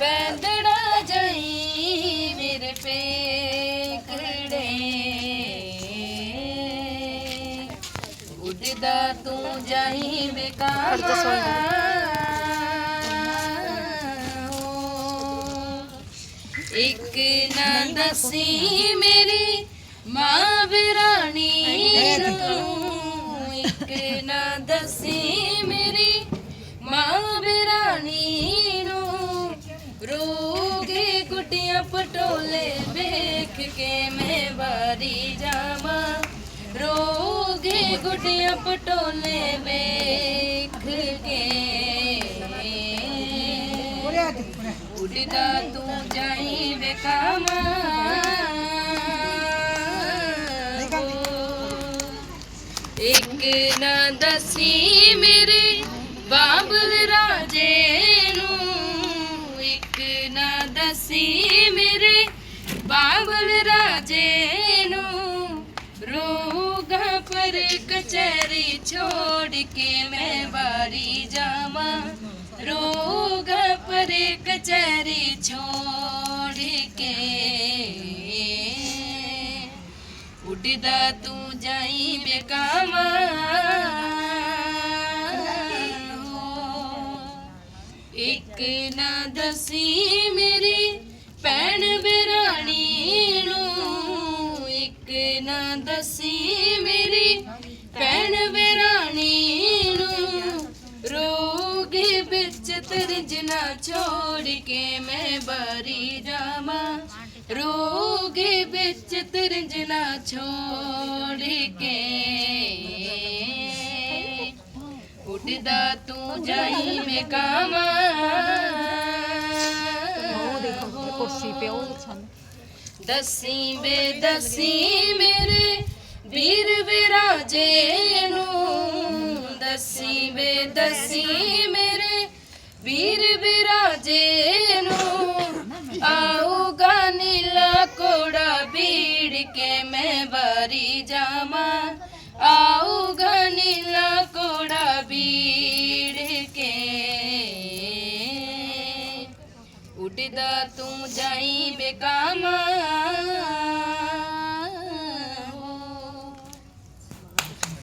ਬੈਂਦੜਾ ਜਈ ਮੇਰੇ ਪੇਕੜੇ ਉੱਡਦਾ ਤੂੰ ਜਾਈ ਬੇਕਾਰ। ਇੱਕ ਨਾ ਦਸੀ ਮੇਰੀ ਮਾਂ ਵਿਰਾਣੀ ਨੂੰ। ਇੱਕ ਨਾ ਦਸੀ ਗੁੱਡੀਆਂ ਪਟੋਲੇ ਵੇਖ ਕੇ ਮੈਂ ਵਾਰੀ ਜਾਵਾਂ। ਰੋਗੇ ਗੁੱਡੀਆਂ ਪਟੋਲੇ ਵੇਖ ਕੇ। ਉੱਡਦਾ ਤੂੰ ਜਾਈ ਵੇਖਾਵਾਂ। ਇੱਕ ਨਾ ਦਸੀ ਮੇਰੇ ਦਸੀ ਮੇਰੇ ਬਾਬਲ ਰਾਜੇ ਨੂੰ। ਰੋਗਾ ਪਰ ਕਚਹਿਰੀ ਛੋੜ ਕੇ ਮੈਂ ਵਾਰੀ ਜਾਵਾਂ। ਰੋਗਾ ਪਰ ਕਚਹਿਰੀ ਛੋੜ ਕੇ। ਉੱਡਦਾ ਤੂੰ ਜਾਈ ਬੇਕਾਮਾ ਇੱਕ ਨਾ ਦਸੀ ਮੇਰੀ ਭੈਣ ਬਿਰਾਣੀ ਨੂੰ। ਇੱਕ ਨਾ ਦਸੀ ਮੇਰੀ ਭੈਣ ਬਿਰਾਣੀ ਨੂੰ। ਰੋਗੇ ਵਿੱਚ ਤਰਜਨਾ ਛੋੜ ਕੇ ਮੈਂ ਬਾਰੀ ਜਾਵਾਂ। ਰੋਗੇ ਵਿੱਚ ਤਰਜਨਾ ਛੋੜ ਕੇ। ਉੱਡਦਾ ਤੂੰ ਜਾਈ ਮੈਂ ਕਾਮਾ ਉਹ ਦੇਖੋ ਕੁਰਸੀ ਤੇ ਸਾਨੂੰ ਦਸੀ ਬੇ ਦਸੀ ਮੇਰੇ ਵੀਰ ਵਿਰਾਜੇ ਨੂੰ। ਦਸੀ ਬੇ ਦਸੀ ਮੇਰੇ ਵੀਰ ਵਿਰਾਜੇ ਨੂੰ। ਆਊਗਾ ਨੀਲਾ ਕੋੜਾ ਬੀੜ ਕੇ ਮੈਂ ਬਾਰੀ ਜਾਵਾਂ। ਆਊਗਾ ਉੱਡਦਾ ਤੂੰ ਜਾਈ ਬੇਕਾਮਾ